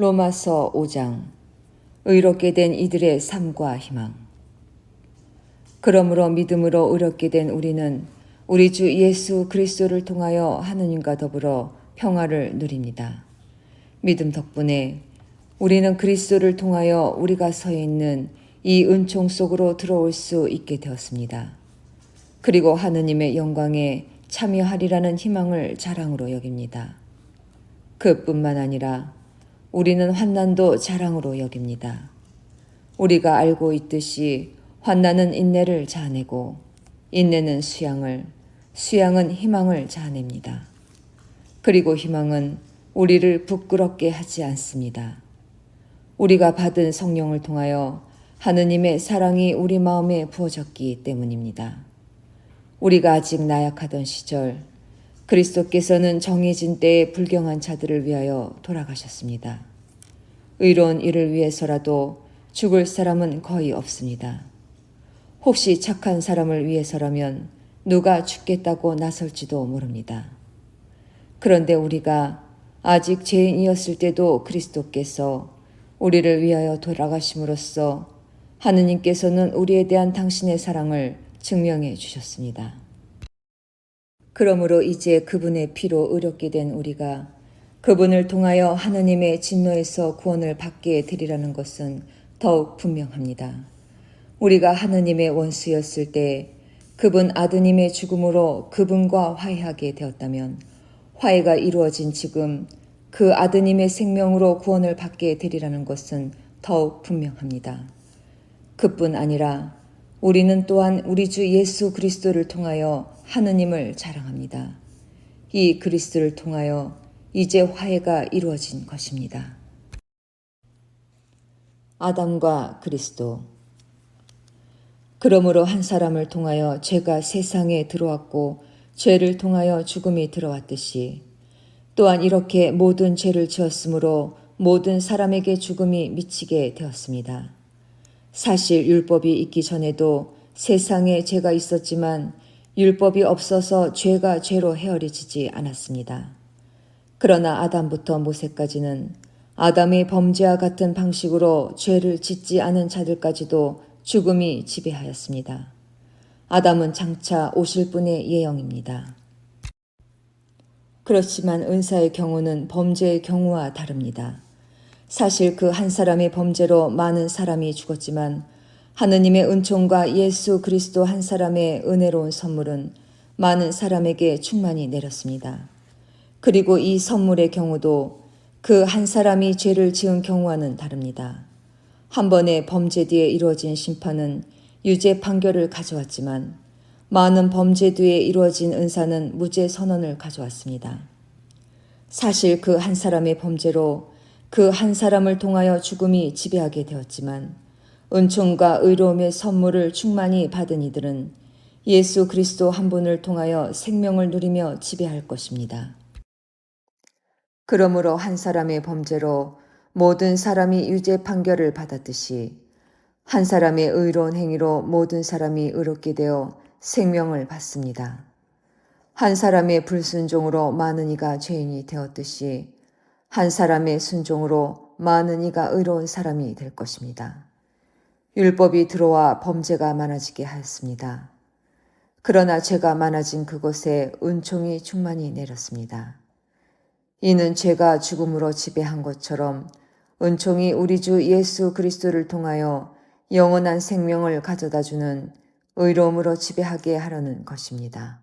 로마서 5장 의롭게 된 이들의 삶과 희망 그러므로 믿음으로 의롭게 된 우리는 우리 주 예수 그리스도를 통하여 하느님과 더불어 평화를 누립니다. 믿음 덕분에 우리는 그리스도를 통하여 우리가 서 있는 이 은총 속으로 들어올 수 있게 되었습니다. 그리고 하느님의 영광에 참여하리라는 희망을 자랑으로 여깁니다. 그뿐만 아니라 우리는 환난도 자랑으로 여깁니다. 우리가 알고 있듯이 환난은 인내를 자아내고 인내는 수양을 수양은 희망을 자아냅니다. 그리고 희망은 우리를 부끄럽게 하지 않습니다. 우리가 받은 성령을 통하여 하느님의 사랑이 우리 마음에 부어졌기 때문입니다. 우리가 아직 나약하던 시절 그리스도께서는 정해진 때에 불경한 자들을 위하여 돌아가셨습니다. 의로운 일을 위해서라도 죽을 사람은 거의 없습니다. 혹시 착한 사람을 위해서라면 누가 죽겠다고 나설지도 모릅니다. 그런데 우리가 아직 죄인이었을 때도 그리스도께서 우리를 위하여 돌아가심으로써 하느님께서는 우리에 대한 당신의 사랑을 증명해 주셨습니다. 그러므로 이제 그분의 피로 의롭게 된 우리가 그분을 통하여 하느님의 진노에서 구원을 받게 되리라는 것은 더욱 분명합니다. 우리가 하느님의 원수였을 때 그분 아드님의 죽음으로 그분과 화해하게 되었다면 화해가 이루어진 지금 그 아드님의 생명으로 구원을 받게 되리라는 것은 더욱 분명합니다. 그뿐 아니라 우리는 또한 우리 주 예수 그리스도를 통하여 하느님을 자랑합니다. 이 그리스도를 통하여 이제 화해가 이루어진 것입니다. 아담과 그리스도 그러므로 한 사람을 통하여 죄가 세상에 들어왔고 죄를 통하여 죽음이 들어왔듯이 또한 이렇게 모든 죄를 지었으므로 모든 사람에게 죽음이 미치게 되었습니다. 사실 율법이 있기 전에도 세상에 죄가 있었지만 율법이 없어서 죄가 죄로 헤아려지지 않았습니다. 그러나 아담부터 모세까지는 아담의 범죄와 같은 방식으로 죄를 짓지 않은 자들까지도 죽음이 지배하였습니다. 아담은 장차 오실 분의 예형입니다. 그렇지만 은사의 경우는 범죄의 경우와 다릅니다. 사실 그 한 사람의 범죄로 많은 사람이 죽었지만 하느님의 은총과 예수 그리스도 한 사람의 은혜로운 선물은 많은 사람에게 충만히 내렸습니다. 그리고 이 선물의 경우도 그 한 사람이 죄를 지은 경우와는 다릅니다. 한 번의 범죄 뒤에 이루어진 심판은 유죄 판결을 가져왔지만 많은 범죄 뒤에 이루어진 은사는 무죄 선언을 가져왔습니다. 사실 그 한 사람의 범죄로 그 한 사람을 통하여 죽음이 지배하게 되었지만 은총과 의로움의 선물을 충만히 받은 이들은 예수 그리스도 한 분을 통하여 생명을 누리며 지배할 것입니다. 그러므로 한 사람의 범죄로 모든 사람이 유죄 판결을 받았듯이 한 사람의 의로운 행위로 모든 사람이 의롭게 되어 생명을 받습니다. 한 사람의 불순종으로 많은 이가 죄인이 되었듯이 한 사람의 순종으로 많은 이가 의로운 사람이 될 것입니다. 율법이 들어와 범죄가 많아지게 하였습니다. 그러나 죄가 많아진 그곳에 은총이 충만히 내렸습니다. 이는 죄가 죽음으로 지배한 것처럼 은총이 우리 주 예수 그리스도를 통하여 영원한 생명을 가져다 주는 의로움으로 지배하게 하려는 것입니다.